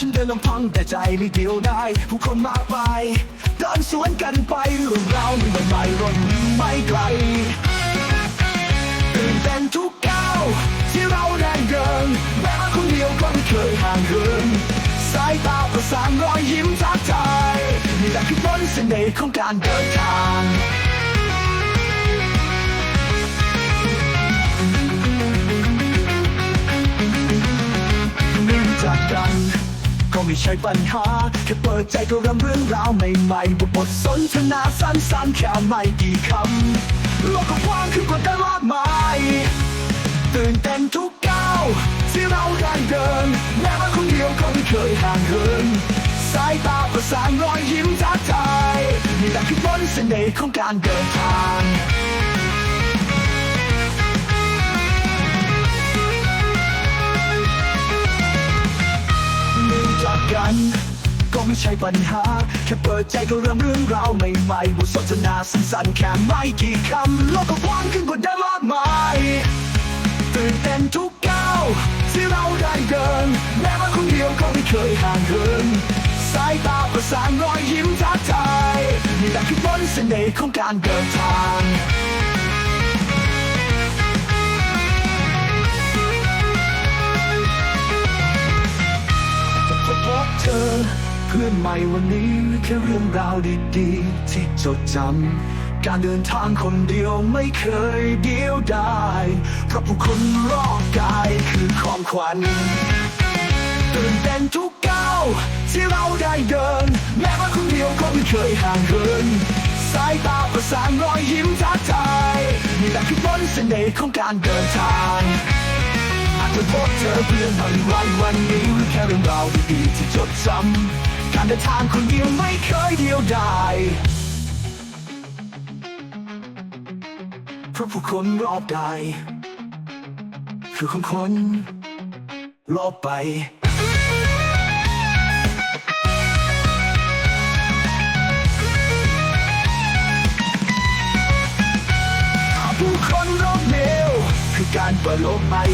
ฉันเดินลำพังแต่ใจไม่เดียวดายผู้คนมากมายเดินสวนกันไปเรื่องราวใหม่ๆรนไม่ไกลตื่นเต้นทุกก้าวที่เราแรงเดินแม้คนเดียวก็ไม่เคยห่างเหินสายตาประสานรอยยิ้มทักทายนี่แหละคือมนเสน่ห์ของการเดินทาง กัน ก็ไม่ใช่ปัญหา แค่เปิดใจก็รำเรื่องราวใหม่ๆบทบทสนทนาสั้นๆแค่ไม่กี่คำโลกกว้างขึ้นกว่าแต่มากมายตื่นเต้นทุกก้าวที่เราได้เดิน แม้ว่าคนเดียวก็ไม่เคยห่างเหินสายตาประสานรอยยิ้มทักทายนี่แหละคือมนเสน่ห์ของการเดินทาง จักกัน ก็ไม่ใช่ปัญหา แค่เปิดใจก็เริ่มเรื่องราวใหม่ๆบทสนทนาสั้นๆแค่ไม่กี่คำโลกก็กว้างขึ้นกว่าได้มากมายตื่นเต้นทุกก้าวที่เราได้เดินแม้ว่าคนเดียวก็ไม่เคยห่างเหินสายตาประสานรอยยิ้มทักทายนี่แหละคือมนเสน่ห์ของการเดินทาง พื่อนใหม่วันนี้แค่เรื่องราวดีๆ ที่จดจำการเดินทางคนเดียวไม่เคยเดียวดายเพราะผู้คนรอบกายคือของขวัญตื่นเต้นทุกก้าวที่เราได้เดิน แม้ว่าคนเดียวก็ไม่เคยห่างเหินสายตาประสานรอยยิ้มทักทายนี่แหละคือมนต์เสน่ห์ของการเดินทางอาจจะพบเจอเพื่อนบางวันวันนี้หรือแค่เรื่องราวดีๆที่จดจำ การเดินทางคนเดียวไม่เคยเดียวดายเพราะผู้คนรอบกายคือของคนรอบไปผู้คนรอบเร็วคือการเปิดโลกใหม่